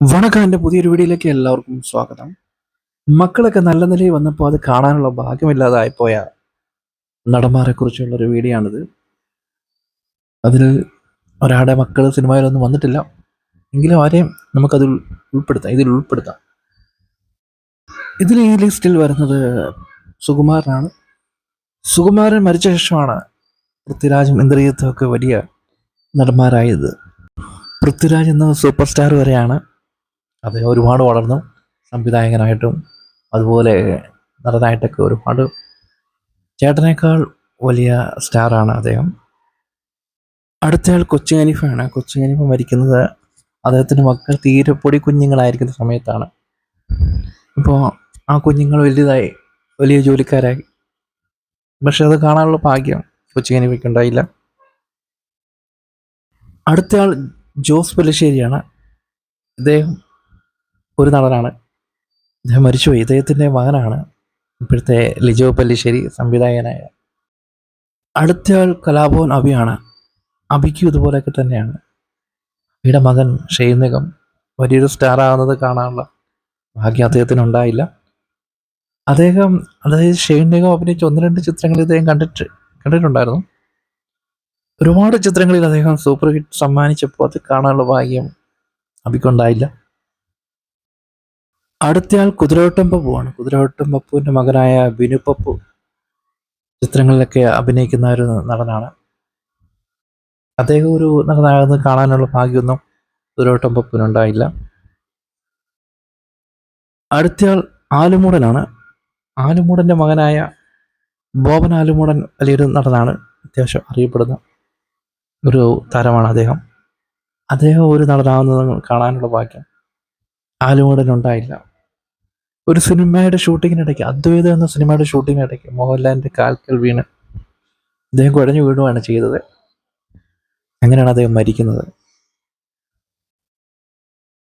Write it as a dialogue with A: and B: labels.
A: വണക്കം എന്റെ പുതിയൊരു വീഡിയോയിലേക്ക് എല്ലാവർക്കും സ്വാഗതം. മക്കളൊക്കെ നല്ല നിലയിൽ വന്നപ്പോൾ അത് കാണാനുള്ള ഭാഗ്യമില്ലാതായിപ്പോയ നടന്മാരെ കുറിച്ചുള്ള ഒരു വീഡിയോ ആണിത് അതിൽ ഒരാളുടെ മക്കൾ സിനിമയിലൊന്നും വന്നിട്ടില്ല. എങ്കിലും ആരെയും നമുക്കതിൽ ഉൾപ്പെടുത്താം. ഇതിൽ ഉൾപ്പെടുത്താം. ഇതിൽ ഈ ലിസ്റ്റിൽ വരുന്നത് സുകുമാരനാണ്. സുകുമാരൻ മരിച്ച ശേഷമാണ് പൃഥ്വിരാജും ഇന്ദ്രിയത്തും ഒക്കെ വലിയ നടന്മാരായത്. പൃഥ്വിരാജ് എന്ന സൂപ്പർ സ്റ്റാർ വരെയാണ് അദ്ദേഹം ഒരുപാട് വളർന്നു സംവിധായകനായിട്ടും അതുപോലെ നടനായിട്ടൊക്കെ ഒരുപാട് ചേട്ടനേക്കാൾ വലിയ സ്റ്റാറാണ് അദ്ദേഹം. അടുത്തയാൾ കൊച്ചു ഖനീഫാണ് കൊച്ചു ഖനീഫ മരിക്കുന്നത് അദ്ദേഹത്തിന്റെ മക്കൾ തീരെ പൊടി കുഞ്ഞുങ്ങളായിരിക്കുന്ന സമയത്താണ്. ഇപ്പോൾ ആ കുഞ്ഞുങ്ങൾ വലുതായി വലിയ ജോലിക്കാരായി. പക്ഷെ അത് കാണാനുള്ള ഭാഗ്യം കൊച്ചു ഖനീഫയ്ക്ക് ഉണ്ടായില്ല. അടുത്തയാൾ ജോസ് പെല്ലശ്ശേരിയാണ്. ഇദ്ദേഹം ഒരു നടനാണ്. അദ്ദേഹം മരിച്ചുപോയി. ഇദ്ദേഹത്തിന്റെ മകനാണ് ഇപ്പോഴത്തെ ലിജോ പല്ലിശ്ശേരി സംവിധായകനായ. അടുത്തയാൾ കലാഭവൻ അഭിയാണ് അഭിക്കും ഇതുപോലെയൊക്കെ തന്നെയാണ്. അബിയുടെ മകൻ ഷെയ്നകം വലിയൊരു സ്റ്റാർ ആകുന്നത് കാണാനുള്ള ഭാഗ്യം അദ്ദേഹത്തിന് ഉണ്ടായില്ല. അദ്ദേഹം അതായത് ഷെയ്നികം അഭിനയിച്ച ഒന്ന് രണ്ട് ചിത്രങ്ങൾ ഇദ്ദേഹം കണ്ടിട്ട് കണ്ടിട്ടുണ്ടായിരുന്നു. ഒരുപാട് ചിത്രങ്ങളിൽ അദ്ദേഹം സൂപ്പർ ഹിറ്റ് സമ്മാനിച്ചപ്പോൾ അത് കാണാനുള്ള ഭാഗ്യം അഭിക്കുണ്ടായില്ല അടുത്തയാൾ കുതിരവട്ടം പപ്പുവാണ് കുതിരവട്ടം പപ്പുവിന്റെ മകനായ ബിനു പപ്പു ചിത്രങ്ങളിലൊക്കെ അഭിനയിക്കുന്ന ഒരു നടനാണ്. അദ്ദേഹം ഒരു നടനാകുന്നത് കാണാനുള്ള ഭാഗ്യമൊന്നും കുതിരവട്ടം പപ്പുവിനുണ്ടായില്ല അടുത്തയാൾ ആലുമൂടനാണ്. ആലുമൂടന്റെ മകനായ ബോബൻ ആലുമൂടൻ വലിയൊരു നടനാണ്. അത്യാവശ്യം അറിയപ്പെടുന്ന ഒരു താരമാണ് അദ്ദേഹം. അദ്ദേഹം ഒരു നടനാകുന്നത് കാണാനുള്ള ഭാഗ്യം ആലുമൂടനുണ്ടായില്ല. ഒരു സിനിമയുടെ ഷൂട്ടിങ്ങിനിടയ്ക്ക് അദ്വൈതം എന്ന സിനിമയുടെ ഷൂട്ടിങ്ങിനിടയ്ക്ക് മോഹൻലാലിന്റെ കാൽക്കൽ വീണ് അദ്ദേഹം കുഴഞ്ഞു വീഴുകയാണ് ചെയ്തത്. അങ്ങനെയാണ് അദ്ദേഹം മരിക്കുന്നത്.